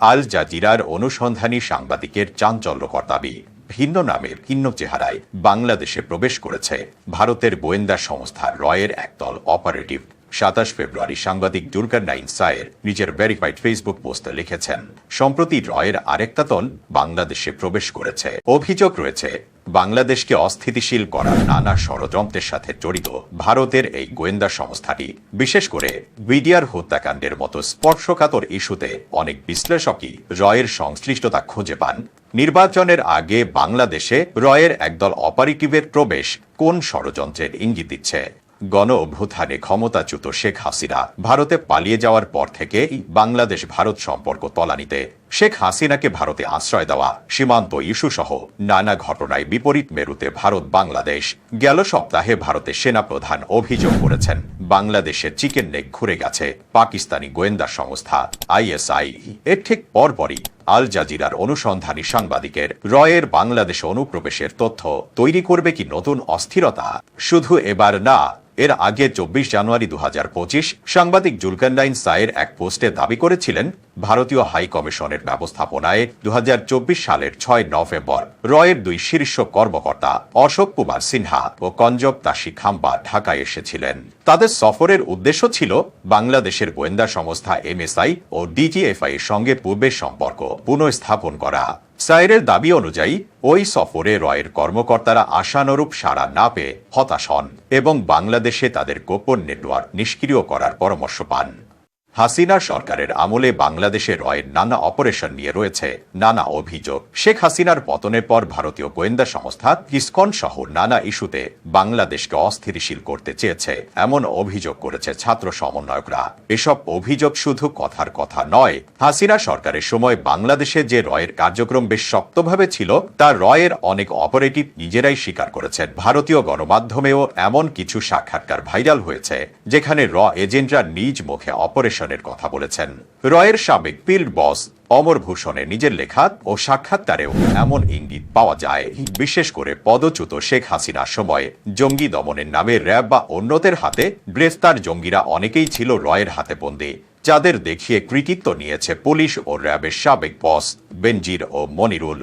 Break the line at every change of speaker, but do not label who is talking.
আল জাজিরার অনুসন্ধানী সাংবাদিকের চাঞ্চল্যকর দাবি, ভিন্ন নামের ভিন্ন চেহারায় বাংলাদেশে প্রবেশ করেছে ভারতের গোয়েন্দা সংস্থা রয়ের একদল অপারেটিভ সাতাশ ফেব্রুয়ারি সাংবাদিক দুর্গা নাইন সায়ের নিজের ভেরিফাইড ফেসবুক পোস্টে লিখেছেন, সম্প্রতি রয়ের আরেকটা দল বাংলাদেশে প্রবেশ করেছে। অভিযোগ রয়েছে, বাংলাদেশকে অস্থিতিশীল করার নানা ষড়যন্ত্রের সাথে জড়িত ভারতের এই গোয়েন্দা সংস্থাটি। বিশেষ করে বিডিআর হত্যাকাণ্ডের মতো স্পর্শকাতর ইস্যুতে অনেক বিশ্লেষকই রয়ের সংশ্লিষ্টতা খুঁজে পান। নির্বাচনের আগে বাংলাদেশে রয়ের একদল অপারেটিভের প্রবেশ কোন ষড়যন্ত্রের ইঙ্গিত দিচ্ছে? গণ অভ্যুত্থানে ক্ষমতাচ্যুত শেখ হাসিনা ভারতে পালিয়ে যাওয়ার পর থেকেই বাংলাদেশ ভারত সম্পর্ক তলানিতে। শেখ হাসিনাকে ভারতে আশ্রয় দেওয়া সীমান্ত ইস্যু সহ নানা ঘটনায় বিপরীত মেরুতে ভারত বাংলাদেশ গেল সপ্তাহে ভারতের সেনাপ্রধান অভিযোগ করেছেন। বাংলাদেশের চিকেন নেক ঘুরে গেছে পাকিস্তানি গোয়েন্দা সংস্থা আইএসআই। এর ঠিক পরপরই আল জাজিরার অনুসন্ধানী সাংবাদিকের রয়ের বাংলাদেশে অনুপ্রবেশের তথ্য তৈরি করবে কি নতুন অস্থিরতা? শুধু এবার না, এর আগে চব্বিশ জানুয়ারি দু হাজার পঁচিশ সাংবাদিক জুলকান্ডাইন সায়ের এক পোস্টে দাবি করেছিলেন ভারতীয় হাই কমিশনের ব্যবস্থাপনায় দু হাজার চব্বিশ সালের ছয় নভেম্বর রয়ের দুই শীর্ষ কর্মকর্তা অশোক কুমার সিনহা ও কঞ্জব তাসি খাম্বা ঢাকায় এসেছিলেন। তাদের সফরের উদ্দেশ্য ছিল বাংলাদেশের গোয়েন্দা সংস্থা এমএসআই ও ডিজিএফআই এর সঙ্গে পূর্বের সম্পর্ক পুনঃস্থাপন করা। সাইরের দাবি অনুযায়ী, ওই সফরে রয়ের কর্মকর্তারা আশানুরূপ সাড়া না পেয়ে হতাশ হন এবং বাংলাদেশে তাদের গোপন নেটওয়ার্ক নিষ্ক্রিয় করার পরামর্শ পান। হাসিনা সরকারের আমলে বাংলাদেশে রয়ের নানা অপারেশন নিয়ে রয়েছে নানা অভিযোগ। শেখ হাসিনার পতনের পর ভারতীয় গোয়েন্দা সংস্থা কিসকন সহ নানা ইস্যুতে বাংলাদেশকে অস্থিতিশীল করতে চেয়েছে, এমন অভিযোগ করেছে ছাত্র সমন্বয়করা। এসব অভিযোগ শুধু কথার কথা নয়, হাসিনা সরকারের সময় বাংলাদেশে যে রয়ের কার্যক্রম বেশ শক্তভাবে ছিল, তা রয়ের অনেক অপারেটিভ নিজেরাই স্বীকার করেছেন। ভারতীয় গণমাধ্যমেও এমন কিছু সাক্ষাৎকার ভাইরাল হয়েছে, যেখানে র এজেন্টরা নিজ মুখে অপারেশনের কথা বলেছেন। রয়ের সাবেক ফিল্ড বস অমর ভূষণের নিজের লেখা ও সাক্ষাৎকারেও এমন ইঙ্গিত পাওয়া যায়। বিশেষ করে পদচ্যুত শেখ হাসিনার সময় জঙ্গি দমনের নামে র্যাব বা অন্যদের হাতে গ্রেফতার জঙ্গিরা অনেকেই ছিল রয়ের হাতে বন্দী। যাদের দেখিয়ে কৃতিত্ব নিয়েছে পুলিশ ও র্যাবের সাবেক বস বেনজির ও মনিরুল।